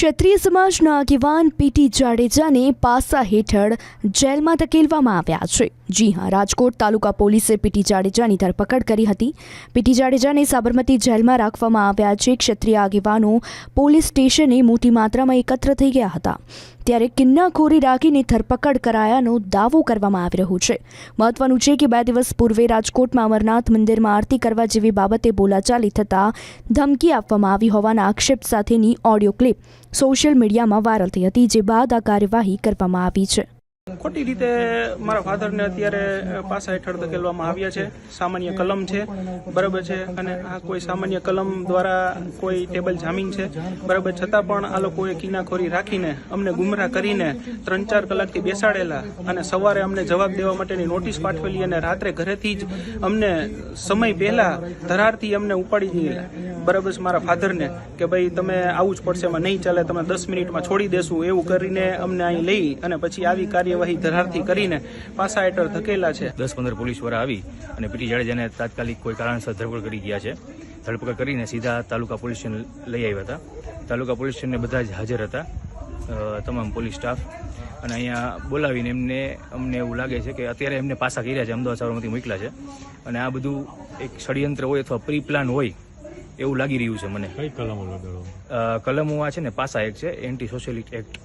ક્ષત્રિય સમાજના આગેવાન પીટી જાડેજાને પાસા હેઠળ જેલમાં ધકેલવામાં આવ્યા છે. જી હા, રાજકોટ તાલુકા પોલીસે પીટી જાડેજાની ધરપકડ કરી હતી. પીટી જાડેજાને સાબરમતી જેલમાં રાખવામાં આવ્યા છે. ક્ષત્રિય આગેવાનો પોલીસ સ્ટેશને મોટી માત્રામાં એકત્ર થઈ ગયા હતા. ત્યારે કિન્નાખોરી રાખીને ધરપકડ કરાયાનો દાવો કરવામાં આવી રહ્યો છે. મહત્વનું છે કે બે દિવસ પૂર્વે રાજકોટમાં અમરનાથ મંદિરમાં આરતી કરવા જેવી બાબતે બોલાચાલી થતાં ધમકી આપવામાં આવી હોવાના આક્ષેપ સાથેની ઓડિયો ક્લિપ સોશિયલ મીડિયામાં વાયરલ થઈ હતી જે બાદ આ કાર્યવાહી કરવામાં આવી છે. ખોટી રીતે મારા ફાધરને અત્યારે પાસા હેઠળ ધકેલવામાં આવ્યા છે. સામાન્ય કલમ છે, બરાબર છે, અને આ કોઈ સામાન્ય કલમ દ્વારા કોઈ ટેબલ જામીન છે. બરાબર, છતાં પણ આ લોકોએ કિનાખોરી રાખીને, અમને ગુમરાહ કરીને ત્રણ ચાર કલાકથી બેસાડેલા અને સવારે અમને જવાબ દેવા માટેની નોટિસ પાઠવેલી અને રાત્રે ઘરેથી જ અમને સમય પહેલા ધરારથી અમને ઉપાડી દીધેલા. બરાબર છે, મારા ફાધરને કે ભાઈ તમે આવું જ પડશે, એમાં નહીં ચાલે, તમે દસ મિનિટમાં છોડી દેશું, એવું કરીને અમને અહીં લઈ અને પછી આવી કાર્યવાહી ધરારથી કરીને પાસા હેઠળ ધકેલા છે. દસ પંદર પોલીસવાળા આવી અને પીટી જાડેજાને તાત્કાલિક કોઈ કારણસર ધરપકડ કરી ગયા છે. ધરપકડ કરીને સીધા તાલુકા પોલીસ સ્ટેશન લઈ આવ્યા હતા. તાલુકા પોલીસ સ્ટેશનને બધા જ હાજર હતા તમામ પોલીસ સ્ટાફ. અને અહીંયા બોલાવીને એમને અમને એવું લાગે છે કે અત્યારે એમને પાસા કર્યા છે અમદાવાદ સાબરમતી મોકલ્યા છે. અને આ બધું એક ષડયંત્ર હોય અથવા પ્રી પ્લાન હોય એવું લાગી રહ્યું છે મને. કઈ કલમો કલમો આ છે ને પાસા એક છે એન્ટી સોશિયલિસ્ટ એક્ટ.